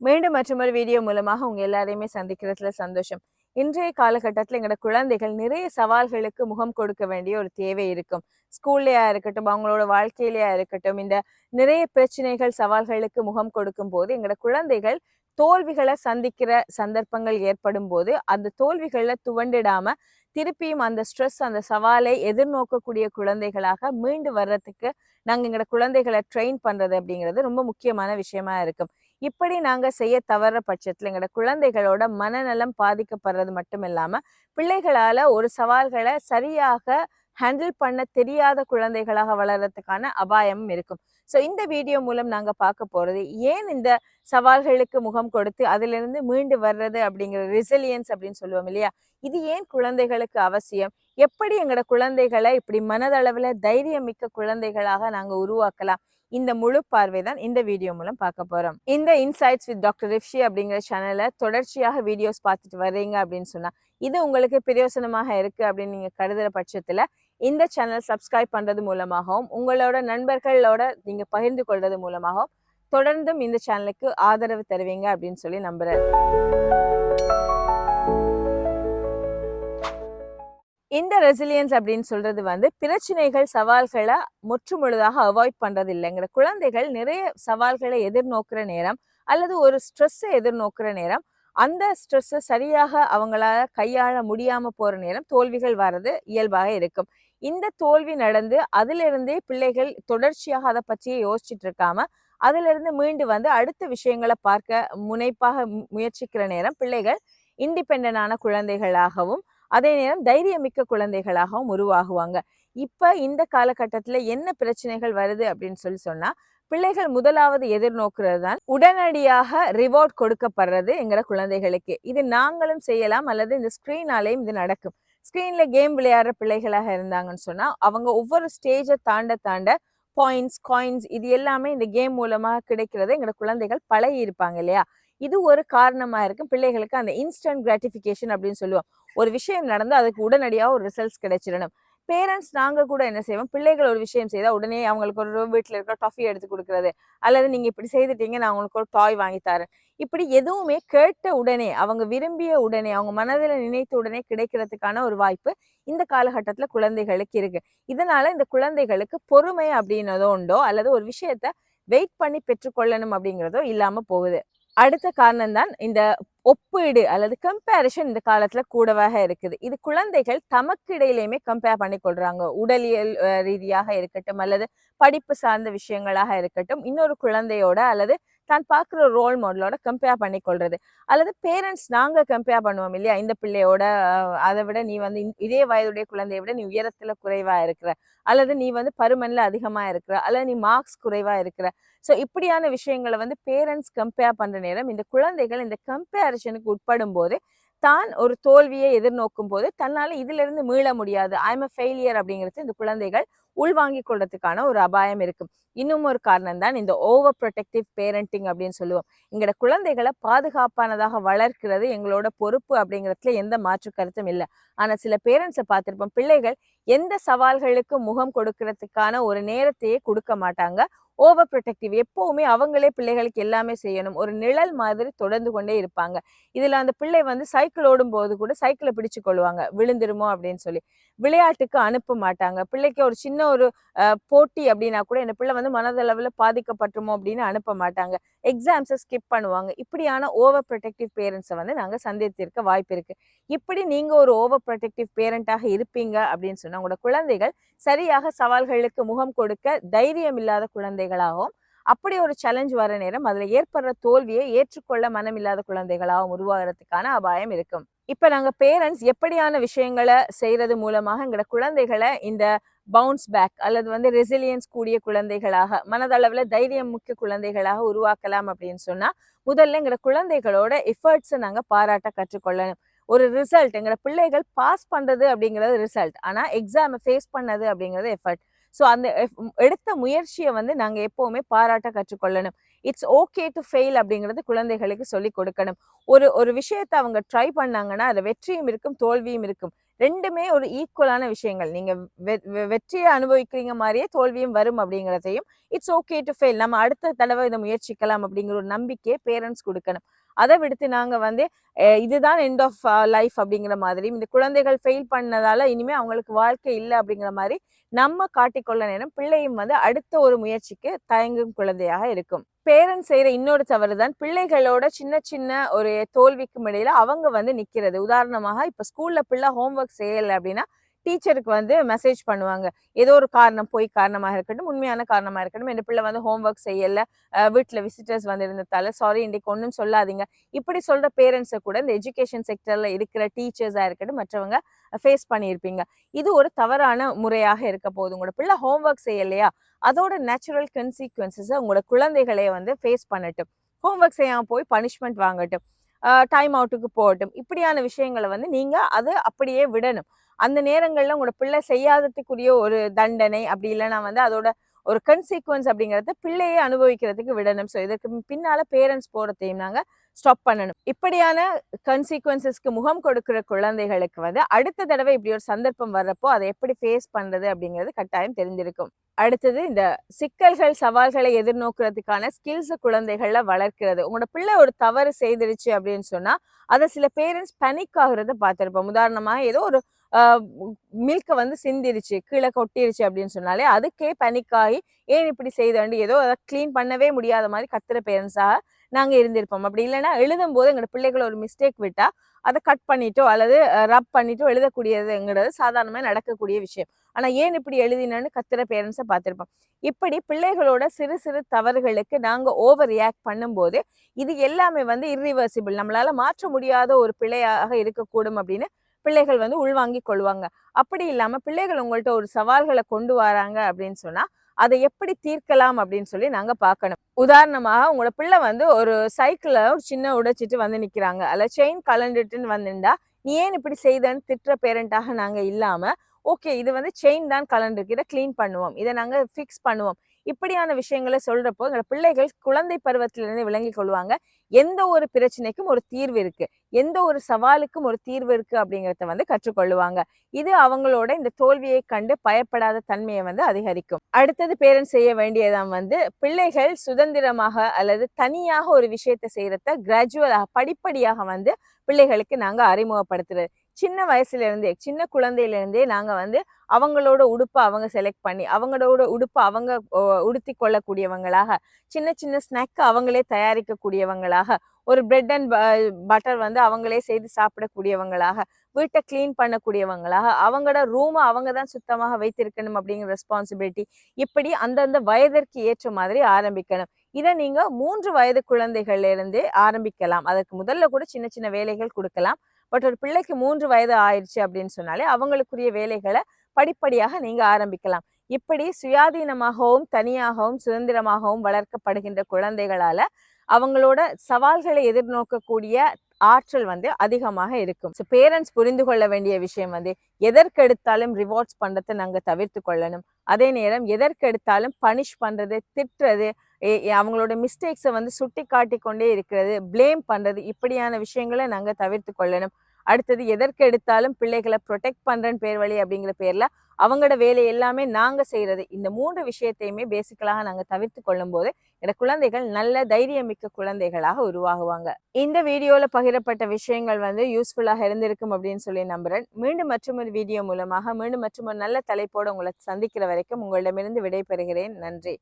மீண்டும் மற்றொரு வீடியோ மூலமாக உங்க எல்லாரையுமே சந்திக்கிறதுல சந்தோஷம். இன்றைய காலகட்டத்தில் எங்களோட குழந்தைகள் நிறைய சவால்களுக்கு முகம் கொடுக்க வேண்டிய ஒரு தேவை இருக்கும். ஸ்கூல்லையா இருக்கட்டும் அவங்களோட வாழ்க்கையிலையா இருக்கட்டும் இந்த நிறைய பிரச்சனைகள் சவால்களுக்கு முகம் கொடுக்கும் போது எங்களோட குழந்தைகள் தோல்விகளை சந்திக்கிற சந்தர்ப்பங்கள் ஏற்படும் போது அந்த தோல்விகளில் துவண்டிடாம திருப்பியும் அந்த ஸ்ட்ரெஸ் அந்த சவாலை எதிர்நோக்கக்கூடிய குழந்தைகளாக மீண்டு வர்றதுக்கு நாங்க எங்களோட குழந்தைகளை ட்ரெயின் பண்றது அப்படிங்கிறது ரொம்ப முக்கியமான விஷயமா இருக்கும். இப்படி நாங்க செய்ய தவற பட்சத்துல எங்களோட குழந்தைகளோட மனநலம் பாதிக்கப்படுறது மட்டும் இல்லாம பிள்ளைகளால ஒரு சவால்களை சரியாக ஹேண்டில் பண்ண தெரியாத குழந்தைகளாக வளர்றதுக்கான அபாயமும் இருக்கும். ஸோ இந்த வீடியோ மூலம் நாங்கள் பார்க்க போகிறது ஏன் இந்த சவால்களுக்கு முகம் கொடுத்து அதிலிருந்து மீண்டு வர்றது அப்படிங்கிற ரெசிலியன்ஸ் அப்படின்னு சொல்லுவோம் இல்லையா? இது ஏன் குழந்தைகளுக்கு அவசியம்? எப்படி எங்களோட குழந்தைகளை இப்படி மனதளவுல தைரியமிக்க குழந்தைகளாக நாங்கள் உருவாக்கலாம்? இந்த முழு பார்வை தான் இந்த வீடியோ மூலம் பார்க்க போறோம். இந்த இன்சைட்ஸ் வித் டாக்டர் ரிப்ஷி அப்படிங்கிற சேனல்ல தொடர்ச்சியாக வீடியோஸ் பார்த்துட்டு வர்றீங்க அப்படின்னு சொன்னா இது உங்களுக்கு பிரயோசனமாக இருக்கு அப்படின்னு நீங்க கருதுற பட்சத்துல இந்த சேனல் சப்ஸ்கிரைப் பண்றது மூலமாகவும் உங்களோட நண்பர்களோட நீங்க பகிர்ந்து கொள்றது மூலமாகவும் தொடர்ந்தும் இந்த சேனலுக்கு ஆதரவு தருவீங்க அப்படின்னு சொல்லி நம்புறேன். இந்த ரெசிலியன்ஸ் அப்படின்னு சொல்றது வந்து பிரச்சனைகள் சவால்களை முற்றுமுழுதாக அவாய்ட் பண்றது இல்லைங்கிற குழந்தைகள் நிறைய சவால்களை எதிர்நோக்குற நேரம் அல்லது ஒரு ஸ்ட்ரெஸ்ஸை எதிர்நோக்குற நேரம் அந்த ஸ்ட்ரெஸ்ஸை சரியாக அவங்களால கையாள முடியாம போற நேரம் தோல்விகள் வர்றது இயல்பாக இருக்கும். இந்த தோல்வி நடந்து அதிலிருந்தே பிள்ளைகள் தொடர்ச்சியாக அதை பற்றியே யோசிச்சுட்டு இருக்காம அதிலிருந்து மீண்டு வந்து அடுத்த விஷயங்களை பார்க்க முனைப்பாக முயற்சிக்கிற நேரம் பிள்ளைகள் இண்டிபெண்டான குழந்தைகளாகவும் அதே நேரம் தைரியமிக்க குழந்தைகளாகவும் உருவாகுவாங்க. இப்ப இந்த காலகட்டத்துல என்ன பிரச்சனைகள் வருது அப்படின்னு சொல்லி சொன்னா பிள்ளைகள் முதலாவது எதிர்நோக்குறது தான் உடனடியாக ரிவார்ட் கொடுக்கப்படுறது எங்கிற குழந்தைகளுக்கு. இது நாங்களும் செய்யலாம் அல்லது இந்த ஸ்க்ரீனாலேயும் இது நடக்கும். ஸ்கிரீன்ல கேம் விளையாடுற பிள்ளைகளாக இருந்தாங்கன்னு சொன்னா அவங்க ஒவ்வொரு ஸ்டேஜை தாண்ட தாண்ட பாயிண்ட்ஸ் காயின்ஸ் இது எல்லாமே இந்த கேம் மூலமா கிடைக்கிறது எங்களோட குழந்தைகள் பழகி இருப்பாங்க இல்லையா? இது ஒரு காரணமா இருக்கும். பிள்ளைகளுக்கு அந்த இன்ஸ்டன்ட் கிராட்டிஃபிகேஷன் அப்படின்னு சொல்லுவோம். ஒரு விஷயம் நடந்து அதுக்கு உடனடியாக ஒரு ரிசல்ட்ஸ் கிடைச்சிடணும். பேரண்ட்ஸ் நாங்கள் கூட என்ன செய்வோம்? பிள்ளைகள் ஒரு விஷயம் செய்தால் உடனே அவங்களுக்கு ஒரு வீட்டில் இருக்கிற டஃபி எடுத்து கொடுக்கறது. அல்லது நீங்கள் இப்படி செய்துட்டீங்க நான் உங்களுக்கு ஒரு டாய் வாங்கி தரேன். இப்படி எதுவுமே கேட்ட உடனே அவங்க விரும்பிய உடனே அவங்க மனதில் நினைத்த உடனே கிடைக்கிறதுக்கான ஒரு வாய்ப்பு இந்த காலகட்டத்தில் குழந்தைகளுக்கு இருக்கு. இதனால இந்த குழந்தைகளுக்கு பொறுமை அப்படின்னதோ உண்டோ அல்லது ஒரு விஷயத்த வெயிட் பண்ணி பெற்றுக்கொள்ளணும் அப்படிங்கிறதோ இல்லாமல் போகுது. அடுத்த காரணம் தான் இந்த ஒப்பீடு அல்லது கம்பேரிஷன் இந்த காலத்துல கூடவாக இருக்குது. இது குழந்தைகள் தமக்கு இடையிலையுமே கம்பேர் பண்ணி கொள்றாங்க. உடலியல் ரீதியாக இருக்கட்டும் அல்லது படிப்பு சார்ந்த விஷயங்களாக இருக்கட்டும். இன்னொரு குழந்தையோட அல்லது தான் பார்க்குற ரோல் மாடலோட கம்பேர் பண்ணிக்கொள்றது. அல்லது பேரண்ட்ஸ் நாங்கள் கம்பேர் பண்ணுவோம் இல்லையா? இந்த பிள்ளையோட அதை விட நீ வந்து இதே வயதுடைய குழந்தையை விட நீ உயரத்தில் குறைவாக இருக்கிற. அல்லது நீ வந்து பருமனில் அதிகமாக இருக்கிற. அல்லது நீ மார்க்ஸ் குறைவாக இருக்கிற. ஸோ இப்படியான விஷயங்களை வந்து பேரண்ட்ஸ் கம்பேர் பண்ணுற நேரம் இந்த குழந்தைகள் இந்த கம்பேரிஷனுக்கு உட்படும் போது தான் ஒரு தோல்வியை எதிர்நோக்கும் போது தன்னால் இதிலிருந்து மீள முடியாது. ஐம் அ ஃபெயிலியர் அப்படிங்கிறது இந்த குழந்தைகள் உள்வாங்கிக் கொள்றதுக்கான ஒரு அபாயம் இருக்கும் இன்னும் ஒரு காரணம் தான் இந்த ஓவர் ப்ரொடெக்டிவ் பேரண்டிங் அப்படின்னு சொல்லுவோம். எங்களோட குழந்தைகளை பாதுகாப்பானதாக வளர்க்கிறது எங்களோட பொறுப்பு அப்படிங்கிறதுல எந்த மாற்று கருத்தும் இல்லை. ஆனால் சில பேரண்ட்ஸை பார்த்துருப்போம் பிள்ளைகள் எந்த சவால்களுக்கு முகம் கொடுக்கறதுக்கான ஒரு நேரத்தையே கொடுக்க மாட்டாங்க. ஓவர் ப்ரொடெக்டிவ் எப்போவுமே அவங்களே பிள்ளைகளுக்கு எல்லாமே செய்யணும். ஒரு நிழல் மாதிரி தொடர்ந்து கொண்டே இருப்பாங்க. இதில் அந்த பிள்ளை வந்து சைக்கிள் ஓடும் போது கூட சைக்கிளை பிடிச்சு கொள்வாங்க. விழுந்துருமோ அப்படின்னு சொல்லி. விளையாட்டுக்கு அனுப்ப மாட்டாங்க. பிள்ளைக்கு ஒரு சின்ன ஒரு அஹ், போட்டி அப்படின்னா கூட இந்த பிள்ளை வந்து மனதளவில் பாதிக்கப்பட்டுமோ அப்படின்னு அனுப்ப மாட்டாங்க. எக்ஸாம்ஸை ஸ்கிப் பண்ணுவாங்க. இப்படியான ஓவர் ப்ரொடெக்டிவ் பேரண்ட்ஸை வந்து நாங்கள் சந்தித்திருக்க வாய்ப்பு இருக்கு. இப்படி நீங்கள் ஒரு ஓவர் ப்ரொடெக்டிவ் பேரண்ட்டாக இருப்பீங்க அப்படின்னு சொன்னால் உங்களோட குழந்தைகள் சரியாக சவால்களுக்கு முகம் கொடுக்க தைரியம் இல்லாத குழந்தைகளாகவும் அப்படி ஒரு சேலஞ்ச் வர நேரம் அதுல ஏற்படுற தோல்வியை ஏற்றுக்கொள்ள மனம் இல்லாத குழந்தைகளாகவும் உருவாகிறதுக்கான அபாயம் இருக்கும். இப்ப நாங்க பேரண்ட்ஸ் எப்படியான விஷயங்களை செய்யறது மூலமாக எங்களோட குழந்தைகளை இந்த பவுன்ஸ் பேக் அல்லது வந்து ரெசிலியன்ஸ் கூடிய குழந்தைகளாக மனதளவுல தைரியம் முக்கிய குழந்தைகளாக உருவாக்கலாம் அப்படின்னு சொன்னா முதல்ல எங்களோட குழந்தைகளோட எஃபர்ட்ஸை நாங்க பாராட்ட கற்றுக்கொள்ளணும். ஒரு ரிசல்ட் எங்களோட பிள்ளைகள் பாஸ் பண்ணுறது அப்படிங்கிறது ரிசல்ட் ஆனால் எக்ஸாமை ஃபேஸ் பண்ணது அப்படிங்கிறது எஃபர்ட் ஸோ அந்த எடுத்த முயற்சியை வந்து நாங்கள் எப்போவுமே பாராட்ட கற்றுக்கொள்ளணும். இட்ஸ் ஓகே டு ஃபெயில் அப்படிங்கிறது குழந்தைகளுக்கு சொல்லி கொடுக்கணும். ஒரு ஒரு விஷயத்தை அவங்க ட்ரை பண்ணாங்கன்னா அதில் வெற்றியும் இருக்கும் தோல்வியும் இருக்கும். ரெண்டுமே ஒரு ஈக்குவலான விஷயங்கள். நீங்கள் வெ- வெ- வெற்றியை அனுபவிக்கிறீங்க மாதிரியே தோல்வியும் வரும் அப்படிங்கிறதையும் இட்ஸ் ஓகே டு ஃபெயில் நம்ம அடுத்த தடவை இதை முயற்சிக்கலாம் அப்படிங்கிற ஒரு நம்பிக்கையை பேரண்ட்ஸ் கொடுக்கணும். அதை விடுத்து நாங்கள் வந்து இதுதான் எண்ட் ஆஃப் லைஃப் அப்படிங்கிற மாதிரி இந்த குழந்தைகள் ஃபெயில் பண்ணதால இனிமேல் அவங்களுக்கு வாழ்க்கை இல்லை அப்படிங்கிற மாதிரி நம்ம காட்டிக்கொள்ள நேரம் பிள்ளையும் வந்து அடுத்த ஒரு முயற்சிக்கு தயங்கும் குழந்தையாக இருக்கும். பேரண்ட்ஸ் செய்கிற இன்னொரு தவறு தான் பிள்ளைகளோட சின்ன சின்ன ஒரு தோல்விக்கும் இடையில அவங்க வந்து நிற்கிறது உதாரணமாக இப்போ ஸ்கூலில் பிள்ளை ஹோம்ஒர்க் செய்யல அப்படின்னா டீச்சருக்கு வந்து மெசேஜ் பண்ணுவாங்க. ஏதோ ஒரு காரணம் போய் காரணமாக இருக்கட்டும் உண்மையான காரணமா இருக்கட்டும். என் பிள்ளை வந்து ஹோம்ஒர்க் செய்யல. வீட்டில் வீட்ல விசிட்டர்ஸ் வந்து இருந்ததால சாரி இன்றைக்கு ஒன்றும் சொல்லாதீங்க. இப்படி சொல்ற பேரண்ட்ஸை கூட இந்த எஜுகேஷன் செக்டர்ல இருக்கிற டீச்சர்ஸாக இருக்கட்டும் மற்றவங்க ஃபேஸ் பண்ணியிருப்பீங்க. இது ஒரு தவறான முறையாக இருக்க போது உங்களோட பிள்ளை ஹோம்ஒர்க் செய்யலையா? அதோட நேச்சுரல் கன்சீக்வன்சஸை உங்களோட குழந்தைகளே வந்து ஃபேஸ் பண்ணட்டும். ஹோம்ஒர்க் செய்யாமல் போய் பனிஷ்மெண்ட் வாங்கட்டும். டைம் அவுட்டுக்கு போகட்டும். இப்படியான விஷயங்களை வந்து நீங்க அதை அப்படியே விடணும். அந்த நேரங்களில் உங்களோட பிள்ளை செய்யாததுக்குரிய ஒரு தண்டனை அப்படி இல்லைன்னா வந்து அதோட ஒரு கன்சீக்வன்ஸ் அப்படிங்கிறத பிள்ளையே அனுபவிக்கிறதுக்கு விடணும். ஸோ இதற்கு பின்னால் பேரண்ட்ஸ் போகிறதையும் நாங்கள் ஸ்டாப் பண்ணணும். இப்படியான கன்சீக்வன்சஸ்க்கு முகம் கொடுக்கிற குழந்தைகளுக்கு வந்து அடுத்த தடவை இப்படி ஒரு சந்தர்ப்பம் வர்றப்போ அதை எப்படி ஃபேஸ் பண்ணுறது அப்படிங்கிறது கட்டாயம் தெரிஞ்சிருக்கும் அடுத்தது இந்த சிக்கல்கள் சவால்களை எதிர்நோக்குறதுக்கான ஸ்கில்ஸ் குழந்தைகள்ல வளர்க்கிறது. உங்களோட பிள்ளை ஒரு தவறு செய்திருச்சு அப்படின்னு சொன்னா அதை சில பேரண்ட்ஸ் பனிக் ஆகுறத பார்த்துருப்போம். உதாரணமாக ஏதோ ஒரு மில்கை வந்து சிந்திருச்சு கீழே கொட்டிருச்சு அப்படின்னு சொன்னாலே அதுக்கே பனிக் ஆகி ஏன் இப்படி செய்தேன் ஏதோ அதை க்ளீன் பண்ணவே முடியாத மாதிரி கத்துற பேரண்ட்ஸாக நாங்கள் இருந்திருப்போம். அப்படி இல்லைன்னா எழுதும் போது எங்களோட பிள்ளைகளை ஒரு மிஸ்டேக் விட்டால் அதை கட் பண்ணிட்டோ அல்லது ரப் பண்ணிட்டோ எழுதக்கூடியதுங்கிறது சாதாரணமாக நடக்கக்கூடிய விஷயம். ஆனால் ஏன் இப்படி எழுதினேன்னு கத்துற பேரண்ட்ஸை பார்த்துருப்போம். இப்படி பிள்ளைகளோட சிறு சிறு தவறுகளுக்கு நாங்கள் ஓவர் ரியாக்ட் பண்ணும்போது இது எல்லாமே வந்து இர்ரிவர்சிபிள் நம்மளால் மாற்ற முடியாத ஒரு பிழையாக இருக்கக்கூடும் அப்படின்னு பிள்ளைகள் வந்து உள்வாங்கி கொள்வாங்க. அப்படி இல்லாம பிள்ளைகள் உங்கள்ட்ட ஒரு சவால்களை கொண்டு வராங்க அப்படின்னு சொன்னா அதை எப்படி தீர்க்கலாம் அப்படின்னு சொல்லி நாங்க பார்க்கணும். உதாரணமாக உங்களோட பிள்ளை வந்து ஒரு சைக்கிள ஒரு சின்ன உடைச்சிட்டு வந்து நிக்கிறாங்க. அல்ல செயின் கலண்டுட்டுன்னு வந்துண்டா நீ ஏன் இப்படி செய்தன்னு திட்டுற பேரண்டாக நாங்க இல்லாம ஓகே இது வந்து செயின் தான் கலண்டுருக்கு. இதை கிளீன் பண்ணுவோம். இதை நாங்க ஃபிக்ஸ் பண்ணுவோம். இப்படியான விஷயங்களை சொல்றப்போ எங்களோட பிள்ளைகள் குழந்தை பருவத்திலிருந்து விளங்கி கொள்வாங்க. எந்த ஒரு பிரச்சனைக்கும் ஒரு தீர்வு இருக்கு. எந்த ஒரு சவாலுக்கும் ஒரு தீர்வு இருக்கு அப்படிங்கிறத வந்து கற்றுக்கொள்ளுவாங்க. இது அவங்களோட இந்த தோல்வியை கண்டு பயப்படாத தன்மையை வந்து அதிகரிக்கும். அடுத்தது பேரண்ட்ஸ் செய்ய வேண்டியதான் வந்து பிள்ளைகள் சுதந்திரமாக அல்லது தனியாக ஒரு விஷயத்தை செய்யறத கிராஜுவலாக படிப்படியாக வந்து பிள்ளைகளுக்கு நாங்க அறிமுகப்படுத்துறது. சின்ன வயசுலேருந்தே சின்ன குழந்தையிலேருந்தே நாங்கள் வந்து அவங்களோட உடுப்பை அவங்க செலக்ட் பண்ணி அவங்களோட உடுப்பை அவங்க உடுத்தி கொள்ளக்கூடியவங்களாக சின்ன சின்ன ஸ்நாக் அவங்களே தயாரிக்கக்கூடியவங்களாக ஒரு பிரெட் அண்ட் பட்டர் வந்து அவங்களே செய்து சாப்பிடக்கூடியவங்களாக வீட்டை க்ளீன் பண்ணக்கூடியவங்களாக அவங்களோட ரூமை அவங்க தான் சுத்தமாக வைத்திருக்கணும் அப்படிங்கிற ரெஸ்பான்சிபிலிட்டி இப்படி அந்தந்த வயதிற்கு ஏற்ற மாதிரி ஆரம்பிக்கணும். இதை நீங்கள் மூன்று வயது குழந்தைகள்ல இருந்தே ஆரம்பிக்கலாம். அதற்கு முதல்ல கூட சின்ன சின்ன வேலைகள் கொடுக்கலாம். பட் ஒரு பிள்ளைக்கு மூன்று வயது ஆயிடுச்சு அப்படின்னு சொன்னாலே அவங்களுக்குரிய வேலைகளை படிப்படியாக நீங்க ஆரம்பிக்கலாம். இப்படி சுயாதீனமாகவும் தனியாகவும் சுதந்திரமாகவும் வளர்க்கப்படுகின்ற குழந்தைகளால அவங்களோட சவால்களை எதிர்நோக்கக்கூடிய ஆற்றல் வந்து அதிகமாக இருக்கும். ஸோ பேரண்ட்ஸ் புரிந்து கொள்ள வேண்டிய விஷயம் வந்து எதற்கெடுத்தாலும் ரிவார்ட்ஸ் பண்ணுறதை நாங்கள் தவிர்த்து கொள்ளணும். அதே நேரம் எதற்கெடுத்தாலும் பனிஷ் பண்ணுறது திட்டுறது அவங்களோட மிஸ்டேக்ஸை வந்து சுட்டி காட்டி கொண்டே இருக்கிறது பிளேம் பண்ணுறது இப்படியான விஷயங்களை நாங்கள் தவிர்த்து கொள்ளணும். அடுத்தது எதற்கு எடுத்தாலும் பிள்ளைகளை ப்ரொடெக்ட் பண்றேன்னு பேர் வழி அப்படிங்கிற பேரில் அவங்களோட வேலை எல்லாமே நாங்கள் செய்கிறது இந்த மூன்று விஷயத்தையுமே பேசிக்கலாக நாங்கள் தவிர்த்து கொள்ளும்போது இந்த குழந்தைகள் நல்ல தைரியமிக்க குழந்தைகளாக உருவாகுவாங்க. இந்த வீடியோவில் பகிரப்பட்ட விஷயங்கள் வந்து யூஸ்ஃபுல்லாக இருந்திருக்கும் அப்படின்னு சொல்லி நம்புறேன். மீண்டும் ஒரு வீடியோ மூலமாக மீண்டும் மற்றும் ஒரு நல்ல தலைப்போடு உங்களை சந்திக்கிற வரைக்கும் உங்களிடமிருந்து விடைபெறுகிறேன். நன்றி.